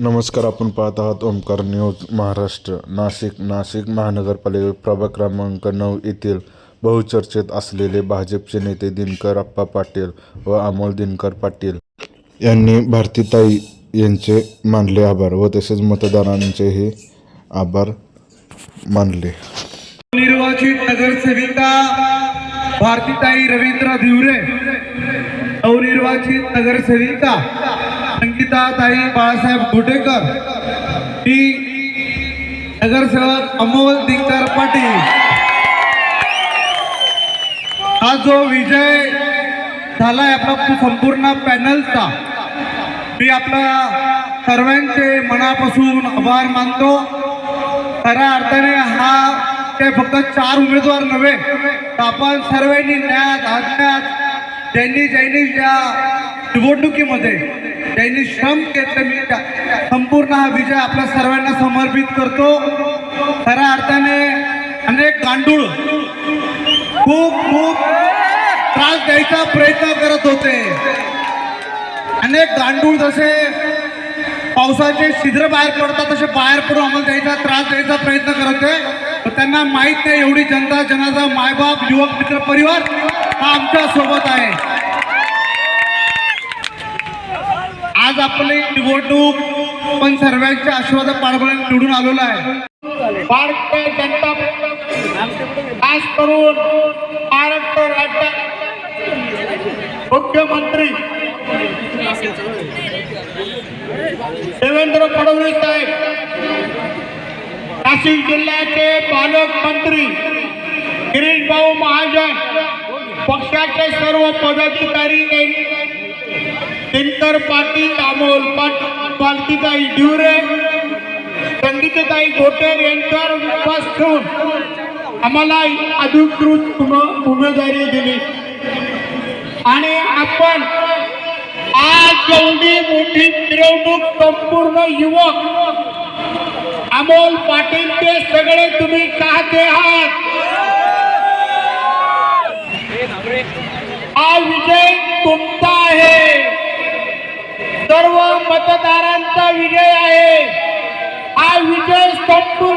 नमस्कार आपण पाहत आहात ओमकार न्यूज महाराष्ट्र. नाशिक नाशिक महानगरपालिका प्रभाग क्रमांक नऊ येथील बहुचर्चेत असलेले भाजपचे नेते दिनकर अप्पा पाटील व अमोल दिनकर पाटील यांनी भारतीताई यांचे मानले आभार व तसेच मतदारांचेही आभार मानले. निर्वाचित नगरसेविका भारतीताई रवींद्र धिवरे नवनिर्वाचित नगरसेविका संगीताताई बाळासाहेब घोटेकर ही नगरसेवक अमोल दिंकर पाटील. हा जो विजय झालाय आपला संपूर्ण पॅनलचा मी आपल्या सर्वांचे मनापासून आभार मानतो. खऱ्या अर्थाने हा ते फक्त चार उमेदवार नव्हे तर आपण सर्वांनी न्यायात आज्ञात ज्यांनी ज्यांनी ज्या निवडणुकीमध्ये त्यांनी श्रम घेतले मी संपूर्ण हा विजय आपल्या सर्वांना समर्पित करतो. खऱ्या अर्थाने अनेक गांडूळ खूप खूप त्रास द्यायचा प्रयत्न करत होते. अनेक गांडूळ जसे पावसाचे छिद्र बाहेर पडतात तसे बाहेर पडून आम्हाला द्यायचा त्रास द्यायचा प्रयत्न करत आहे त्यांना माहीत नाही एवढी जनता जनाचा मायबाप युवक मित्र परिवार हा आमच्यासोबत आहे. आज आपली निवडणूक पण सर्वांच्या आशीर्वाद पाठबळ निवडून आलेलो आहे. भारतीय जनता खास करून महाराष्ट्र राज्यात मुख्यमंत्री देवेंद्र फडणवीस साहेब नाशिक जिल्ह्याचे पालकमंत्री गिरीश भाऊ महाजन पक्षाचे सर्व पदाधिकारी दिनकर पाटील अमोल पालतीताई डिवरे संगीतताई गोटेर यांच्यावर विश्वास ठेवून आम्हाला अधिकृत उमेदवारी दिली. आणि आपण आज एवढी मोठी मिरवणूक संपूर्ण युवक अमोल पाटील ते सगळे तुम्ही चाहते आहात. हा विजय तुमचा मतदारांचा विजय आहे. हा विजय संपूर्ण